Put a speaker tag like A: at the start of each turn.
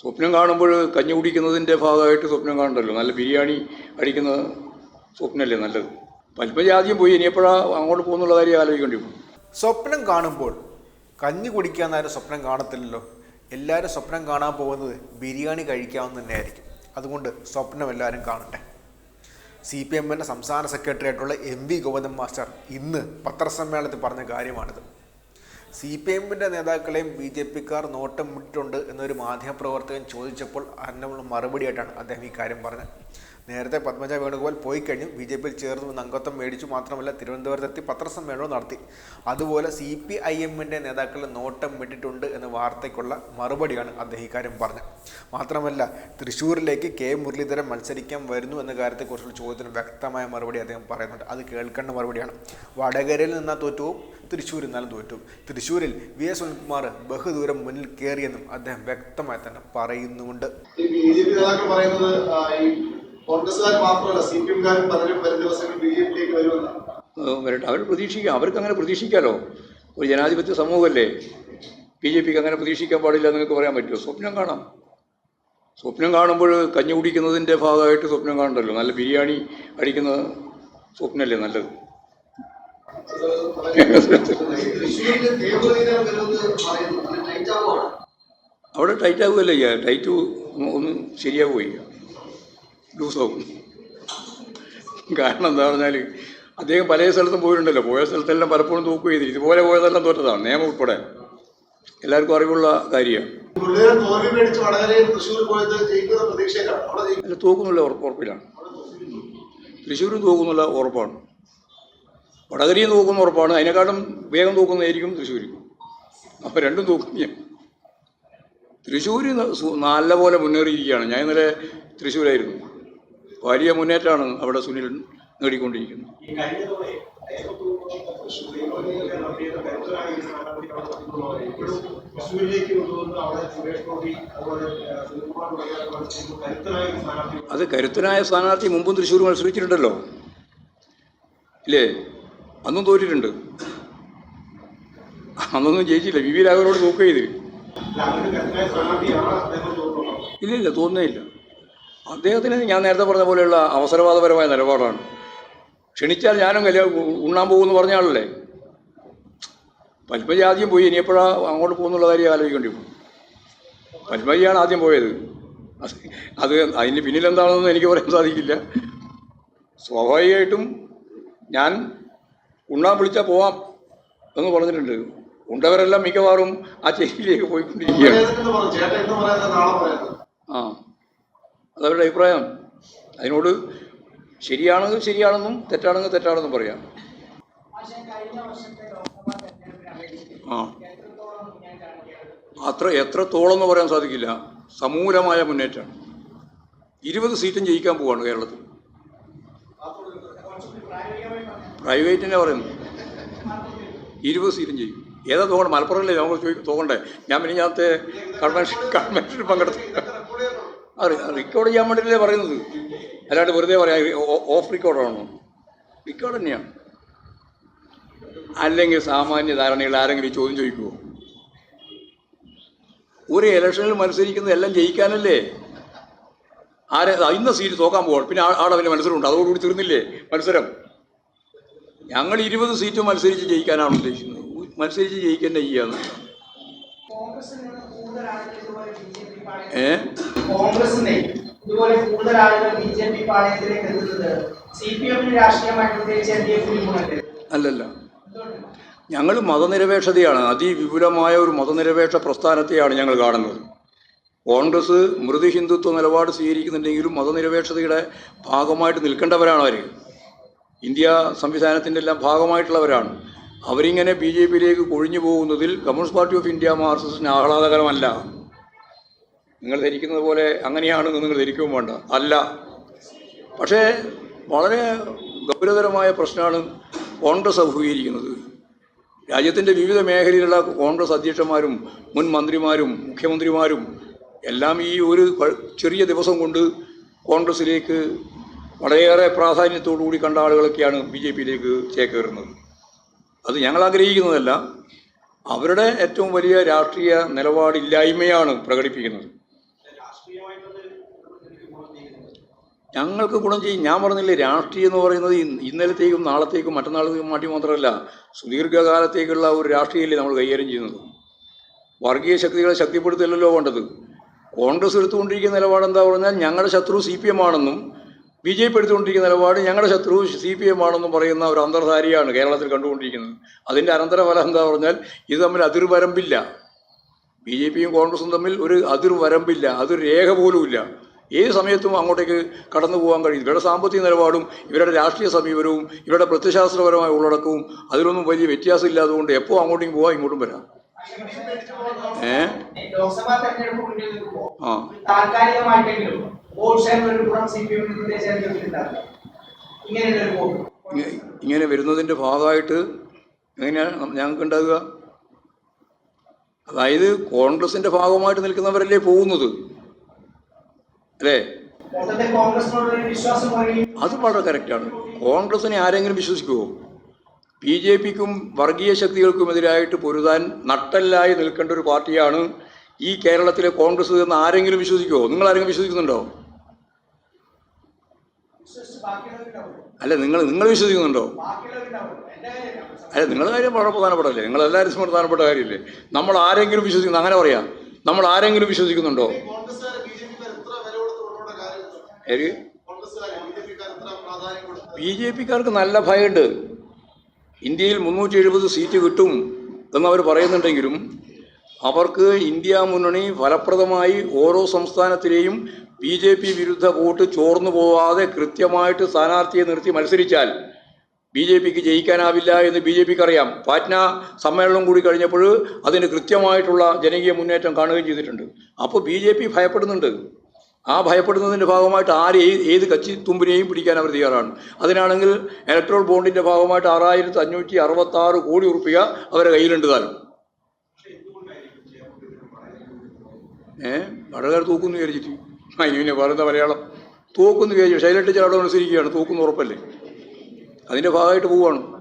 A: സ്വപ്നം കാണുമ്പോൾ കഞ്ഞി കുടിക്കുന്നതിന്റെ ഭാഗമായിട്ട് സ്വപ്നം കാണണ്ടല്ലോ. നല്ല ബിരിയാണി അടിക്കുന്ന സ്വപ്നമല്ലേ നല്ലത്. പൽപ്പതി ആദ്യം പോയി ഇനിയപ്പോഴാണ് അങ്ങോട്ട് പോകുന്നുള്ള കാര്യം ആലോചിക്കേണ്ടി വരും
B: സ്വപ്നം കാണുമ്പോൾ കഞ്ഞി കുടിക്കാന്നാരും സ്വപ്നം കാണത്തില്ലല്ലോ. എല്ലാവരും സ്വപ്നം കാണാൻ പോകുന്നത് ബിരിയാണി കഴിക്കാമെന്ന് തന്നെയായിരിക്കും. അതുകൊണ്ട് സ്വപ്നം എല്ലാവരും കാണട്ടെ. സി പി എമ്മിന്റെ സംസ്ഥാന സെക്രട്ടറി ആയിട്ടുള്ള എം വി ഗോവിന്ദൻ മാസ്റ്റർ ഇന്ന് പത്രസമ്മേളനത്തിൽ പറഞ്ഞ കാര്യമാണിത്. സി പി എമ്മിന്റെ നേതാക്കളെയും ബി ജെ പിക്കാർ നോട്ടം വിട്ടിട്ടുണ്ട് എന്നൊരു മാധ്യമപ്രവർത്തകൻ ചോദിച്ചപ്പോൾ അതിനുള്ള മറുപടിയായിട്ടാണ് അദ്ദേഹം ഈ കാര്യം പറഞ്ഞത്. നേരത്തെ പത്മജ വേണുഗോപാൽ പോയി കഴിഞ്ഞു. ബി ജെ പിയിൽ ചേർന്ന്. നിന്ന് അംഗത്വം മേടിച്ചു മാത്രമല്ല തിരുവനന്തപുരത്തെത്തി പത്രസമ്മേളനവും നടത്തി. അതുപോലെ സി പി ഐ എമ്മിന്റെ നേതാക്കൾ നോട്ടം വിട്ടിട്ടുണ്ട് എന്ന വാർത്തയ്ക്കുള്ള മറുപടിയാണ് അദ്ദേഹം ഇക്കാര്യം പറഞ്ഞത്. മാത്രമല്ല തൃശ്ശൂരിലേക്ക് കെ. മുരളീധരൻ മത്സരിക്കാൻ വരുന്നു എന്ന കാര്യത്തെക്കുറിച്ചുള്ള ചോദ്യത്തിന് വ്യക്തമായ മറുപടി അദ്ദേഹം പറയുന്നുണ്ട്. അത് കേൾക്കേണ്ട മറുപടിയാണ്. വടകരയിൽ നിന്നാൽ തോറ്റവും തൃശ്ശൂരിൽ നിന്നാലും തോറ്റു. തൃശ്ശൂരിൽ വി എസ് സുനിൽകുമാർ ബഹുദൂരം മുന്നിൽ കയറിയെന്നും അദ്ദേഹം വ്യക്തമായി തന്നെ
C: പറയുന്നുണ്ട് നേതാക്കൾ പറയുന്നത് കോൺഗ്രസ്സുകാർ മാത്രമല്ല സി പി എംകാരും പലരും വരും ദിവസങ്ങളിൽ ബി ജെ പിയിലേക്ക് വരുമെന്നാണ്
A: വരട്ടെ. അവർ പ്രതീക്ഷിക്കാം. അവർക്ക് അങ്ങനെ പ്രതീക്ഷിക്കാമല്ലോ ഒരു ജനാധിപത്യ സമൂഹമല്ലേ? ബി ജെ പിക്ക് അങ്ങനെ പ്രതീക്ഷിക്കാൻ പാടില്ല എന്ന് നിങ്ങൾക്ക് പറയാൻ പറ്റുമോ? സ്വപ്നം കാണാം. സ്വപ്നം കാണുമ്പോൾ കഞ്ഞി കുടിക്കുന്നതിന്റെ ഭാഗമായിട്ട് സ്വപ്നം കാണണ്ടല്ലോ. നല്ല ബിരിയാണി അടിക്കുന്ന സ്വപ്നമല്ലേ നല്ലത്? അവിടെ ടൈറ്റ് ആകുമല്ലോ ചെയ്യുക ടൈറ്റ് ഒന്ന് ശരിയാവുകയും ലൂസാവും കാരണം എന്താ പറഞ്ഞാൽ അദ്ദേഹം പല സ്ഥലത്തും പോയിട്ടുണ്ടല്ലോ. പോയ സ്ഥലത്തെല്ലാം പലപ്പോഴും തൂക്കുക ചെയ്തിരിക്കും ഇതുപോലെ പോയതെല്ലാം തോറ്റതാണ് നിയമം ഉൾപ്പെടെ. എല്ലാവർക്കും അറിവുള്ള കാര്യമാണ്. അല്ല തൂക്കുന്നുള്ള ഉറപ്പ് ഉറപ്പിലാണ്. തൃശ്ശൂരും തൂക്കുന്നുള്ള ഉറപ്പാണ്. വടകരയും തൂക്കുന്ന ഉറപ്പാണ്. അതിനെക്കാളും വേഗം തൂക്കുന്നതായിരിക്കും തൃശ്ശൂർ അപ്പോൾ രണ്ടും തൂക്കും ഞാൻ. തൃശ്ശൂർ നല്ല പോലെ മുന്നേറിയിരിക്കുകയാണ്. ഞാൻ ഇന്നലെ തൃശ്ശൂരായിരുന്നു. വലിയ മുന്നേറ്റമാണ് അവിടെ സുനിൽ നേടിക്കൊണ്ടിരിക്കുന്നത്. അത് കരുത്തനായ സ്ഥാനാർത്ഥി മുമ്പും തൃശ്ശൂർ മത്സരിച്ചിട്ടുണ്ടല്ലോ. ഇല്ലേ? അന്നും തോറ്റിട്ടുണ്ട്. അന്നൊന്നും ജയിച്ചില്ല. വി വി രാഘവനോട്
D: തോന്നുന്നത്?
A: ഇല്ല ഇല്ല. തോന്നുന്നേയില്ല അദ്ദേഹത്തിന് ഞാൻ നേരത്തെ പറഞ്ഞ പോലെയുള്ള അവസരവാദപരമായ നിലപാടാണ്. ക്ഷണിച്ചാൽ ഞാനും കല്യാണം ഉണ്ണാൻ പോകുമെന്ന് പറഞ്ഞ ആളല്ലേ? പത്മജി ആദ്യം പോയി ഇനിയെപ്പോഴാണ് അങ്ങോട്ട് പോകുന്നുള്ള കാര്യം ആലോചിക്കേണ്ടി വരും പത്മജിയാണ് ആദ്യം പോയത്. അത് അതിന് പിന്നിലെന്താണെന്ന് എനിക്ക് പറയാൻ സാധിക്കില്ല. സ്വാഭാവികമായിട്ടും ഞാൻ ഉണ്ണാൻ വിളിച്ചാൽ പോവാം എന്ന് പറഞ്ഞിട്ടുണ്ട്. ഉണ്ടവരെല്ലാം മിക്കവാറും ആ ചേരിയിലേക്ക് പോയിക്കൊണ്ടിരിക്കുകയാണ്. ആ. അതവരുടെ അഭിപ്രായം. അതിനോട് ശരിയാണെങ്കിൽ ശരിയാണെന്നും തെറ്റാണെങ്കിൽ തെറ്റാണെന്നും പറയാം. ആ. അത്ര എത്രത്തോളം എന്ന് പറയാൻ സാധിക്കില്ല. സമൂലമായ മുന്നേറ്റമാണ്. ഇരുപത് സീറ്റും ജയിക്കാൻ പോവാണ് കേരളത്തിൽ. പ്രൈവറ്റിനെ പറയുന്നു. ഇരുപത് സീറ്റും ചെയ്യും ഏതാ തോന്നണം? മലപ്പുറമല്ലേ നമുക്ക് ചോദിക്കും തോന്നണ്ടേ? ഞാൻ പിന്നെ ഞാനത്തെ കൺവെൻഷൻ കൺവെൻഷനിൽ പങ്കെടുത്തു റെക്കോർഡ് ചെയ്യാൻ വേണ്ടിയിട്ടല്ലേ പറയുന്നത്? അല്ലാണ്ട് വെറുതെ പറയാം ഓഫ് റെക്കോർഡാണോ റെക്കോർഡ് തന്നെയാണ് അല്ലെങ്കിൽ സാമാന്യ ധാരണയിൽ ആരെങ്കിലും ചോദ്യം ചോദിക്കുമോ ഒരു ഇലക്ഷനിൽ മത്സരിക്കുന്നത് എല്ലാം ജയിക്കാനല്ലേ? ആരെ ഇന്ന സീറ്റ് തോക്കാൻ പോകണം പിന്നെ ആടെ അവന്റെ മത്സരമുണ്ട്. അതോടുകൂടി തീർന്നില്ലേ മത്സരം? ഞങ്ങൾ ഇരുപത് സീറ്റ് മത്സരിച്ച് ജയിക്കാനാണ് ഉദ്ദേശിക്കുന്നത്. മത്സരിച്ച് ജയിക്കാൻ ചെയ്യാന്ന് ഏ?
E: കോൺഗ്രസിനെ ഇതുപോലെ കൂടുതൽ ആളുകൾ ബി ജെ പി പാളയത്തിലേക്ക് എത്തുന്നത് സി പി എമ്മിന് രാഷ്ട്രീയമായിട്ട് പ്രത്യേകിച്ച് എൽ ഡി എഫിന്
A: അല്ലല്ല ഞങ്ങൾ മതനിരപേക്ഷതയാണ്. അതിവിപുലമായ ഒരു മതനിരപേക്ഷ പ്രസ്ഥാനത്തെയാണ് ഞങ്ങൾ കാണുന്നത്. കോൺഗ്രസ് മൃദു ഹിന്ദുത്വ നിലപാട് സ്വീകരിക്കുന്നുണ്ടെങ്കിലും മതനിരപേക്ഷതയുടെ ഭാഗമായിട്ട് നിൽക്കേണ്ടവരാണ് അവർ ഇന്ത്യ സംവിധാനത്തിന്റെ എല്ലാം ഭാഗമായിട്ടുള്ളവരാണ്. അവരിങ്ങനെ ബി ജെ പിയിലേക്ക് കൊഴിഞ്ഞു പോകുന്നതിൽ കമ്മ്യൂണിസ്റ്റ് പാർട്ടി ഓഫ് ഇന്ത്യ മാർക്സിസ്റ്റിന് ആഹ്ലാദകരമല്ല. നിങ്ങൾ ധരിക്കുന്നത് പോലെ അങ്ങനെയാണെന്ന് നിങ്ങൾ ധരിക്കുകയും വേണ്ട. അല്ല. പക്ഷേ വളരെ ഗൗരവതരമായ പ്രശ്നമാണ് കോൺഗ്രസ് അഭിമുഖീകരിക്കുന്നത്. രാജ്യത്തിന്റെ വിവിധ മേഖലയിലുള്ള കോൺഗ്രസ് അധ്യക്ഷന്മാരും മുൻ മന്ത്രിമാരും മുഖ്യമന്ത്രിമാരും എല്ലാം ഈ ഒരു ചെറിയ ദിവസം കൊണ്ട് കോൺഗ്രസിലേക്ക് വളരെയേറെ പ്രാധാന്യത്തോടു കൂടി കണ്ട ആളുകളൊക്കെയാണ് ബി ജെ പിയിലേക്ക് ചേക്കേറുന്നത്. അത് ഞങ്ങൾ ആഗ്രഹിക്കുന്നതല്ല. അവരുടെ ഏറ്റവും വലിയ രാഷ്ട്രീയ നിലപാടില്ലായ്മയാണ് പ്രകടിപ്പിക്കുന്നത്. ഞങ്ങൾക്ക് ഗുണം ചെയ്യും. ഞാൻ പറഞ്ഞില്ലേ രാഷ്ട്രീയം എന്ന് പറയുന്നത് ഇന്ന് ഇന്നലത്തേക്കും നാളത്തേക്കും മറ്റന്നാളത്തേക്കും മാറ്റി മാത്രമല്ല സുദീർഘകാലത്തേക്കുള്ള ഒരു രാഷ്ട്രീയമല്ലേ നമ്മൾ കൈകാര്യം ചെയ്യുന്നത്. വർഗീയ ശക്തികളെ ശക്തിപ്പെടുത്തലല്ലോ വേണ്ടത്. കോൺഗ്രസ് എടുത്തുകൊണ്ടിരിക്കുന്ന നിലപാട് എന്താ പറഞ്ഞാൽ ഞങ്ങളുടെ ശത്രു സി പി എം ആണെന്നും ബി ജെ പി എടുത്തുകൊണ്ടിരിക്കുന്ന നിലപാട് ഞങ്ങളുടെ ശത്രു സി പി എം ആണെന്നും പറയുന്ന ഒരു അന്തർധാരിയാണ് കേരളത്തിൽ കണ്ടുകൊണ്ടിരിക്കുന്നത്. അതിന്റെ അനന്തരഫലം എന്താ പറഞ്ഞാൽ ഇത് തമ്മിൽ അതിർവരമ്പില്ല. ബി ജെ പിയും കോൺഗ്രസും തമ്മിൽ ഒരു അതിർവരമ്പില്ല അതൊരു രേഖ പോലുമില്ല. ഏത് സമയത്തും അങ്ങോട്ടേക്ക് കടന്നു പോകാൻ കഴിയും. ഇവരുടെ സാമ്പത്തിക നിലപാടും ഇവരുടെ രാഷ്ട്രീയ സമീപനവും ഇവരുടെ പ്രത്യശാസ്ത്രപരമായ ഉള്ളടക്കവും അതിലൊന്നും വലിയ വ്യത്യാസം ഇല്ലാതുകൊണ്ട് എപ്പോൾ അങ്ങോട്ടും പോവാം ഇങ്ങോട്ടും വരാം. ഏ? ആ. ഇങ്ങനെ വരുന്നതിന്റെ ഭാഗമായിട്ട് എങ്ങനെയാണ് ഞങ്ങൾക്ക് ഉണ്ടാകുക അതായത് കോൺഗ്രസിന്റെ ഭാഗമായിട്ട് നിൽക്കുന്നവരല്ലേ പോകുന്നത്? അല്ലേ? അത് വളരെ കറക്റ്റാണ് കോൺഗ്രസിനെ ആരെങ്കിലും വിശ്വസിക്കുമോ ബി ജെ പിക്കും വർഗീയ ശക്തികൾക്കുമെതിരായിട്ട് പൊരുതാൻ നട്ടല്ലായി നിൽക്കേണ്ട ഒരു പാർട്ടിയാണ് ഈ കേരളത്തിലെ കോൺഗ്രസ് എന്ന് ആരെങ്കിലും വിശ്വസിക്കുമോ നിങ്ങൾ ആരെങ്കിലും വിശ്വസിക്കുന്നുണ്ടോ? അല്ല നിങ്ങൾ നിങ്ങൾ വിശ്വസിക്കുന്നുണ്ടോ? അല്ല നിങ്ങളുടെ കാര്യം വളരെ പ്രധാനപ്പെട്ടല്ലേ നിങ്ങൾ എല്ലാവരും പ്രധാനപ്പെട്ട കാര്യമില്ലേ? നമ്മൾ ആരെങ്കിലും വിശ്വസിക്കുന്നു അങ്ങനെ പറയാം. നമ്മൾ ആരെങ്കിലും വിശ്വസിക്കുന്നുണ്ടോ
C: ഈ കോൺഗ്രസ്സുകാരെ ബി ജെ പിക്കാർ എത്ര വില കൊടുത്ത് കൊണ്ടുപോകേണ്ട കാര്യമുണ്ട്
A: ഏത്
C: കോൺഗ്രസ്സുകാരെ ബി ജെ
A: പിക്കാർക്ക് നല്ല ഭയമുണ്ട്. ഇന്ത്യയിൽ മുന്നൂറ്റി എഴുപത് സീറ്റ് കിട്ടും എന്നവർ പറയുന്നുണ്ടെങ്കിലും അവർക്ക് ഇന്ത്യ മുന്നണി ഫലപ്രദമായി ഓരോ സംസ്ഥാനത്തിലെയും ബി ജെ പി വിരുദ്ധ വോട്ട് ചോർന്നു പോവാതെ കൃത്യമായിട്ട് സ്ഥാനാർത്ഥിയെ നിർത്തി മത്സരിച്ചാൽ ബി ജെ പിക്ക് ജയിക്കാനാവില്ല എന്ന് ബി ജെ പിക്ക് അറിയാം പാറ്റ്ന സമ്മേളനം കൂടി കഴിഞ്ഞപ്പോൾ അതിന് കൃത്യമായിട്ടുള്ള ജനകീയ മുന്നേറ്റം കാണുകയും ചെയ്തിട്ടുണ്ട്. അപ്പോൾ ബി ജെ പി ഭയപ്പെടുന്നുണ്ട്. ആ ഭയപ്പെടുന്നതിന്റെ ഭാഗമായിട്ട് ആര് ഏത് കച്ചി തുമ്പിനെയും പിടിക്കാൻ അവർ തയ്യാറാണ്. അതിനാണെങ്കിൽ ഇലക്ട്രോൾ ബോണ്ടിന്റെ ഭാഗമായിട്ട് ആറായിരത്തി അഞ്ഞൂറ്റി അറുപത്തി ആറ് കോടി ഉറുപ്പിക അവരുടെ കയ്യിലുണ്ട് താനും. ഏ? വളരെ തൂക്കുന്നു വിചാരിച്ചിട്ട്. അതിനെ പറയുന്ന മലയാളം? തൂക്കുന്നു വിചാരിച്ചു. ശൈലട്ട് ടീച്ചർ അവിടെ തൂക്കുന്നു ഉറപ്പല്ലേ? അതിന്റെ ഭാഗമായിട്ട് പോവുകയാണ്